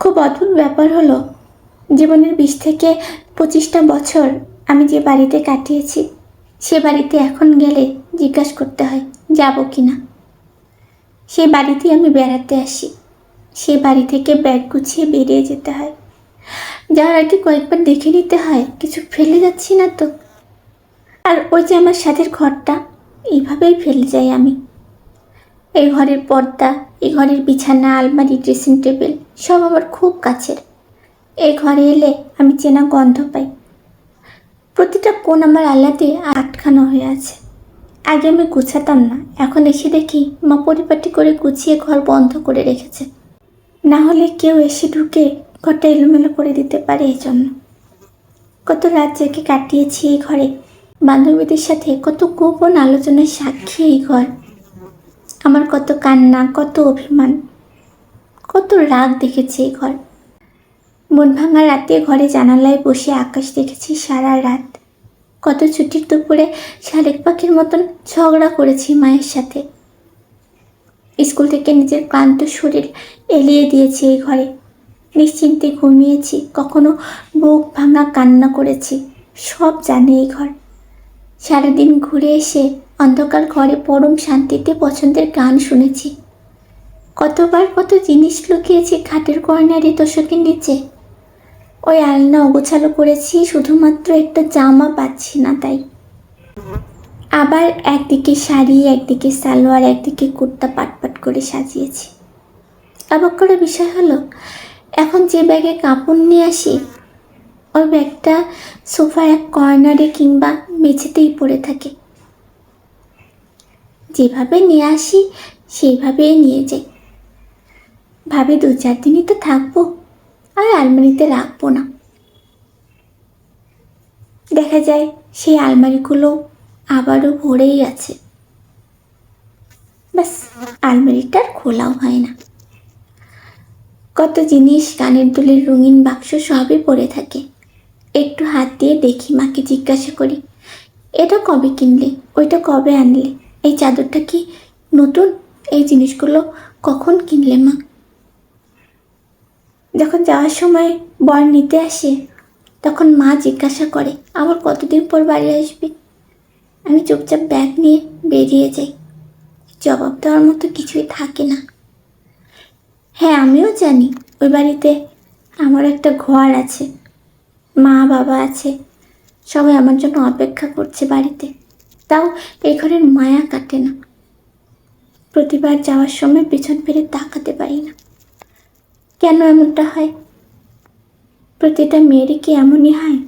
খুব অদ্ভুত ব্যাপার হলো, জীবনের বিশ থেকে পঁচিশটা বছর আমি যে বাড়িতে কাটিয়েছি, সে বাড়িতে এখন গেলে জিজ্ঞাসা করতে হয়, যাব কি না? সেই বাড়িতেই আমি বেড়াতে আসি, সে বাড়ি থেকে ব্যাগ গুছিয়ে বেরিয়ে যেতে হয়। যাওয়ার আগে কয়েকবার দেখে নিতে হয়, কিছু ফেলে যাচ্ছি না তো। আর ওই যে আমার সাথের ঘরটা, এইভাবেই ফেলে যাই আমি। এই ঘরের পর্দা, এই ঘরের বিছানা, আলমারি ড্রেসিং টেবিল সব আমার খুব কাছের। এই ঘরে এলে আমি চেনা গন্ধ পাই। প্রতিটা কোণ আমার আলাদে আটখানো হয়ে আছে। আগে আমি গুছাতাম না, এখন এসে দেখি মা পরিপাটি করে গুছিয়ে ঘর বন্ধ করে রেখেছে। না হলে কেউ এসে ঢুকে ঘরটা এলোমেলো করে দিতে পারে এই জন্য কত রাত জেগে কাটিয়েছি এই ঘরে। বান্ধবীদের সাথে কত গোপন আলোচনার সাক্ষী এই ঘর। আমার কত কান্না, কত অভিমান, কত রাগ দেখেছি এই ঘর। মন ভাঙা রাতে ঘরে জানালায় বসে আকাশ দেখেছি সারা রাত। কত ছুটির দুপুরে শালিক পাখির মতন ঝগড়া করেছি মায়ের সাথে। স্কুল থেকে নিজের ক্লান্ত শরীর এলিয়ে দিয়েছি এই ঘরে। নিশ্চিন্তে ঘুমিয়েছি, কখনো বুক ভাঙা কান্না করেছি, সব জানে এই ঘর। সারাদিন ঘুরে এসে অন্ধকার ঘরে পরম শান্তিতে পছন্দের গান শুনেছি। কতবার কত জিনিস লুকিয়েছি খাটের কর্নারে তোষকের নিচে। ওই আলনা অগোছালো করেছি, শুধুমাত্র একটা জামা পাচ্ছি না তাই। আবার একদিকে শাড়ি, একদিকে সালোয়ার, একদিকে কুর্তা পাটপাট করে সাজিয়েছি। অবাক করার বিষয় হলো, এখন যে ব্যাগে কাপড় নিয়ে আসি ওই ব্যাগটা সোফার এক কর্নারে কিংবা মেঝেতেই পড়ে থাকে। যেভাবে নিয়ে আসি সেইভাবেই নিয়ে যাই। ভাবি দু চার দিনই তো থাকব, আর আলমারিতে রাখব না। দেখা যায়, সেই আলমারিগুলো আবারও ভরেই আছে। ব্যাস আলমারিটার খোলাও হয় না। কত জিনিস কানের দুলের রঙিন বাক্স সবই পড়ে থাকে। একটু হাত দিয়ে দেখি মাকে জিজ্ঞাসা করি এটা কবে কিনলে? ওইটা কবে আনলে? এই চাদরটা কি নতুন? এই জিনিসগুলো কখন কিনলে মা? যখন যাওয়ার সময় বর নিতে আসে, তখন মা জিজ্ঞাসা করে আবার কতদিন পর বাড়ি আসবি? আমি চুপচাপ ব্যাগ নিয়ে বেরিয়ে যাই। জবাব দেওয়ার মতো কিছুই থাকে না। হ্যাঁ আমিও জানি, ওই বাড়িতে আমার একটা ঘর আছে, মা বাবা আছে সবাই আমার জন্য অপেক্ষা করছে বাড়িতে। তাও এই ঘরের মায়া কাটে না। প্রতিবার যাওয়ার সময় পিছন ফিরে তাকাতে পারি না। কেন এমনটা হয়? প্রতিটা মেয়েরই কি এমনই হয়?